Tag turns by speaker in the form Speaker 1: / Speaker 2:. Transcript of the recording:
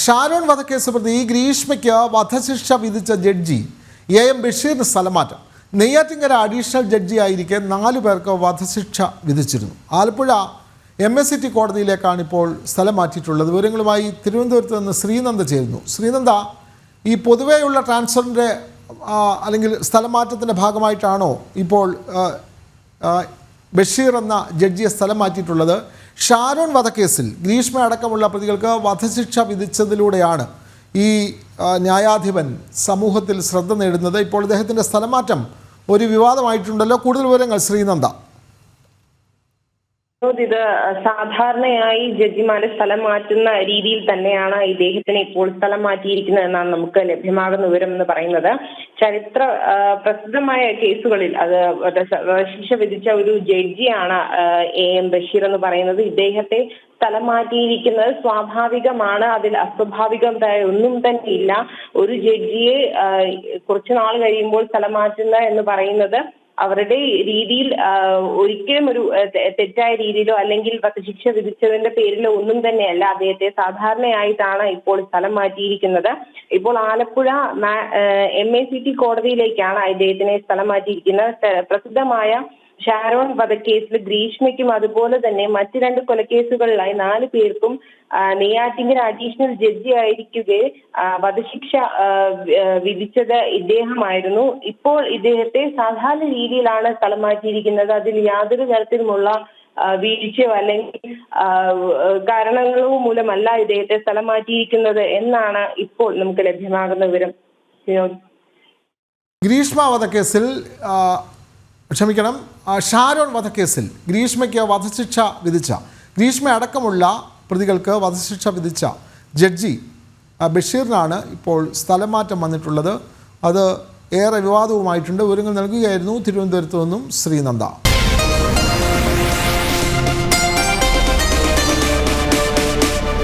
Speaker 1: ഷാരോൺ വധക്കേസ് പ്രതി ഗ്രീഷ്മയ്ക്ക് വധശിക്ഷ വിധിച്ച ജഡ്ജി എ എം ബഷീറിന് സ്ഥലമാറ്റം. നെയ്യാറ്റിങ്കര അഡീഷണൽ ജഡ്ജി ആയിരിക്കെ നാലു പേർക്ക് വധശിക്ഷ വിധിച്ചിരുന്നു. Alappuzha M S C T കോടതിയിലേക്കാണ് ഇപ്പോൾ സ്ഥലം മാറ്റിയിട്ടുള്ളത് വിവരങ്ങളുമായി തിരുവനന്തപുരത്ത് നിന്ന് ശ്രീനന്ദ ചേരുന്നു. ശ്രീനന്ദ ഈ പൊതുവെയുള്ള ട്രാൻസ്ഫറിന്റെ അല്ലെങ്കിൽ സ്ഥലം മാറ്റത്തിന്റെ ഭാഗമായിട്ടാണോ ഇപ്പോൾ ബഷീർ എന്ന ജഡ്ജിയെ സ്ഥലം മാറ്റിയിട്ടുള്ളത് ഷാരോൺ വധക്കേസിൽ ഗ്രീഷ്മ അടക്കമുള്ള പ്രതികൾക്ക് വധശിക്ഷ വിധിച്ചതിലൂടെയാണ് ഈ ന്യായാധിപൻ സമൂഹത്തിൽ ശ്രദ്ധ നേടുന്നത്. ഇപ്പോൾ അദ്ദേഹത്തിന്റെ സ്ഥലമാറ്റം ഒരു വിവാദമായിട്ടുണ്ടല്ലോ. കൂടുതൽ വിവരങ്ങൾ ശ്രീനന്ദ.
Speaker 2: ഇത് സാധാരണയായി ജഡ്ജിമാരെ സ്ഥലം മാറ്റുന്ന രീതിയിൽ തന്നെയാണ് ഇദ്ദേഹത്തിന് ഇപ്പോൾ സ്ഥലം മാറ്റിയിരിക്കുന്നത് എന്നാണ് നമുക്ക് ലഭ്യമാകുന്ന വിവരം എന്ന് പറയുന്നത്. ചരിത്ര പ്രസിദ്ധമായ കേസുകളിൽ അത് ശിക്ഷ വിധിച്ച ഒരു ജഡ്ജിയാണ് എ എം ബഷീർ എന്ന് പറയുന്നത്. ഇദ്ദേഹത്തെ സ്ഥലം മാറ്റിയിരിക്കുന്നത് സ്വാഭാവികമാണ് അതിൽ അസ്വാഭാവികമായ ഒന്നും തന്നെ ഇല്ല. ഒരു ജഡ്ജിയെ കുറച്ചു നാൾ കഴിയുമ്പോൾ സ്ഥലം മാറ്റുന്ന എന്ന് പറയുന്നത് അവരുടെ രീതിയിൽ ഒരിക്കലും ഒരു തെറ്റായ രീതിയിലോ അല്ലെങ്കിൽ വധശിക്ഷ വിധിച്ചതിന്റെ പേരിലോ ഒന്നും തന്നെയല്ല അദ്ദേഹത്തെ സാധാരണയായിട്ടാണ് ഇപ്പോൾ സ്ഥലം മാറ്റിയിരിക്കുന്നത്. ഇപ്പോൾ Alappuzha M A C T കോടതിയിലേക്കാണ് ഇദ്ദേഹത്തിനെ സ്ഥലം മാറ്റിയിരിക്കുന്നത്. പ്രസിദ്ധമായ ഷാരോൺ വധക്കേസിൽ ഗ്രീഷ്മയ്ക്കും അതുപോലെ തന്നെ മറ്റു രണ്ട് കൊലക്കേസുകളിലായി നാല് പേർക്കും നെയ്യാറ്റിങ്കര അഡീഷണൽ ജഡ്ജി ആയിരിക്കെ വധശിക്ഷ വിധിച്ചത് ഇദ്ദേഹമായിരുന്നു. ഇപ്പോൾ ഇദ്ദേഹത്തെ സാധാരണ രീതിയിലാണ് സ്ഥലം മാറ്റിയിരിക്കുന്നത് അതിൽ യാതൊരു തരത്തിലുമുള്ള വീഴ്ചയോ അല്ലെങ്കിൽ കാരണങ്ങളോ മൂലമല്ല ഇദ്ദേഹത്തെ സ്ഥലം മാറ്റിയിരിക്കുന്നത് എന്നാണ് ഇപ്പോൾ നമുക്ക് ലഭ്യമാകുന്ന വിവരം.
Speaker 1: ഗ്രീഷ്മ വധക്കേസിൽ ക്ഷമിക്കണം. ഷാരോൺ വധക്കേസിൽ ഗ്രീഷ്മയ്ക്ക് വധശിക്ഷ വിധിച്ച ഗ്രീഷ്മ അടക്കമുള്ള പ്രതികൾക്ക് വധശിക്ഷ വിധിച്ച ജഡ്ജി ബഷീറിനാണ് ഇപ്പോൾ സ്ഥലം മാറ്റം വന്നിട്ടുള്ളത്. അത് ഏറെ വിവാദവുമായിട്ടുണ്ട്. വിവരങ്ങൾ നൽകുകയായിരുന്നു തിരുവനന്തപുരത്ത് നിന്നും ശ്രീനന്ദ.